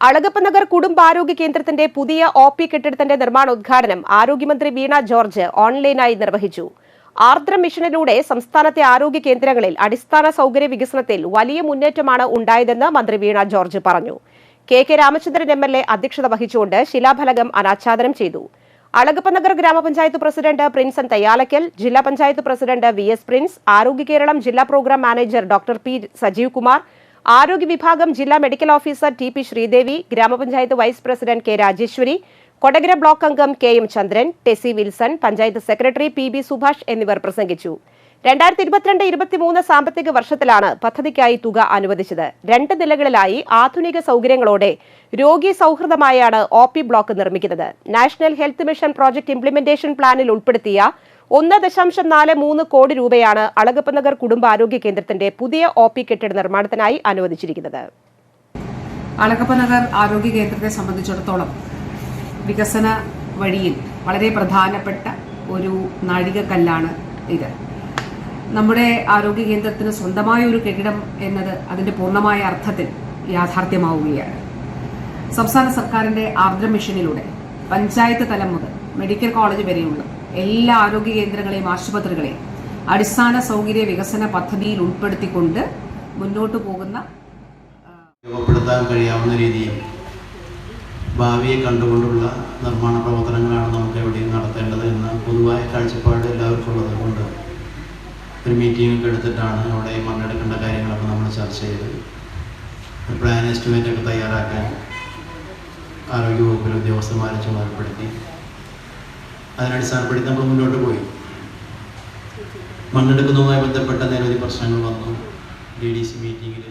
അളഗപ്പ നഗർ കുടുംബാരോഗ്യ കേന്ദ്രത്തിന്റെ പുതിയ ഒ പി കെട്ടിടത്തിന്റെ നിർമ്മാണോദ്ഘാടനം ആരോഗ്യമന്ത്രി വീണ ജോർജ് ഓൺലൈനായി നിർവഹിച്ചു. ആർദ്ര മിഷനിലൂടെ സംസ്ഥാനത്തെ ആരോഗ്യ കേന്ദ്രങ്ങളിൽ അടിസ്ഥാന സൗകര്യ വികസനത്തിൽ വലിയ മുന്നേറ്റമാണ് ഉണ്ടായതെന്ന് മന്ത്രി വീണ ജോർജ് പറഞ്ഞു. K K Ramachandran M L A അധ്യക്ഷത വഹിച്ചുകൊണ്ട് ശിലാഫലകം അനാച്ഛാദനം ചെയ്തു. അളകപ്പനഗർ ഗ്രാമപഞ്ചായത്ത് പ്രസിഡന്റ് പ്രിൻസൻ തയ്യാലക്കൽ ജില്ലാ panchayat president V S Prince Arogya Keralam ജില്ലാ program manager doctor P Sajeev Kumar ആരോഗ്യ വിഭാഗം ജില്ലാ medical officer T P Sreedevi ഗ്രാമപഞ്ചായത്ത് vice president K Rajeswari Kodakara block അംഗം K M Chandran Tessy Wilson panchayat secretary P B Subhash എന്നിവർ പ്രസംഗിച്ചു. രണ്ടായിരത്തി ഇരുപത്തിരണ്ട് ഇരുപത്തിമൂന്ന് സാമ്പത്തിക വർഷത്തിലാണ് പദ്ധതിക്കായി തുക അനുവദിച്ചത്. രണ്ട് നിലകളിലായി ആധുനിക സൗകര്യങ്ങളോടെ രോഗി സൗഹൃദമായാണ് ഒ പി ബ്ലോക്ക് നിർമ്മിക്കുന്നത്. National health mission project implementation പ്ലാനിൽ ഉൾപ്പെടുത്തിയ ഒന്ന് ദശാംശം നാല് മൂന്ന് കോടി രൂപയാണ് അളഗപ്പ നഗർ കുടുംബാരോഗ്യ കേന്ദ്രത്തിന്റെ പുതിയ ഒ പി കെട്ടിട നിർമ്മാണത്തിനായി അനുവദിച്ചിരിക്കുന്നത്. അളഗപ്പ നഗർ ആരോഗ്യ കേന്ദ്രത്തെ സംബന്ധിച്ചിടത്തോളം വികസന വഴിയിൽ വളരെ പ്രധാനപ്പെട്ട ഒരു നാഴികക്കല്ലാണ് ഇത്. നമ്മുടെ ആരോഗ്യ കേന്ദ്രത്തിന് സ്വന്തമായ ഒരു കെട്ടിടം എന്നത് അതിന്റെ പൂർണമായ അർത്ഥത്തിൽ യാഥാർത്ഥ്യമാവുകയാണ്. സംസ്ഥാന സർക്കാരിന്റെ ആർദ്ര മിഷനിലൂടെ പഞ്ചായത്ത് തലം മുതൽ മെഡിക്കൽ കോളേജ് വരെയുള്ള എല്ലാ ആരോഗ്യ കേന്ദ്രങ്ങളെയും ആശുപത്രികളെയും അടിസ്ഥാന സൗകര്യ വികസന പദ്ധതിയിൽ ഉൾപ്പെടുത്തിക്കൊണ്ട് മുന്നോട്ട് പോകുന്ന രൂപപ്പെടുത്താൻ കഴിയാവുന്ന രീതിയിൽ ഭാവിയെ കണ്ടുകൊണ്ടുള്ള നിർമ്മാണ പ്രവർത്തനങ്ങളാണ് നമുക്ക് എവിടെയും നടത്തേണ്ടത് എന്ന പൊതുവായ കാഴ്ചപ്പാട് എല്ലാവർക്കും ഉള്ളത് കൊണ്ട് ഒരു മീറ്റിംഗ് ഒക്കെ എടുത്തിട്ടാണ് അവിടെ മണ്ണെടുക്കേണ്ട കാര്യങ്ങളൊക്കെ നമ്മൾ ചർച്ച ചെയ്ത് പ്ലാൻ എസ്റ്റിമേറ്റ് ഒക്കെ തയ്യാറാക്കാൻ ആരോഗ്യവകുപ്പിലെ ഉദ്യോഗസ്ഥന്മാരെ ചുമതലപ്പെടുത്തി. അതിനടിസ്ഥാനപ്പെടുത്തി നമ്മൾ മുന്നോട്ട് പോയി. മണ്ണെടുക്കുന്നതുമായി ബന്ധപ്പെട്ട നിരവധി പ്രശ്നങ്ങൾ വന്നു. ഡി ഡി സി മീറ്റിങ്ങിൽ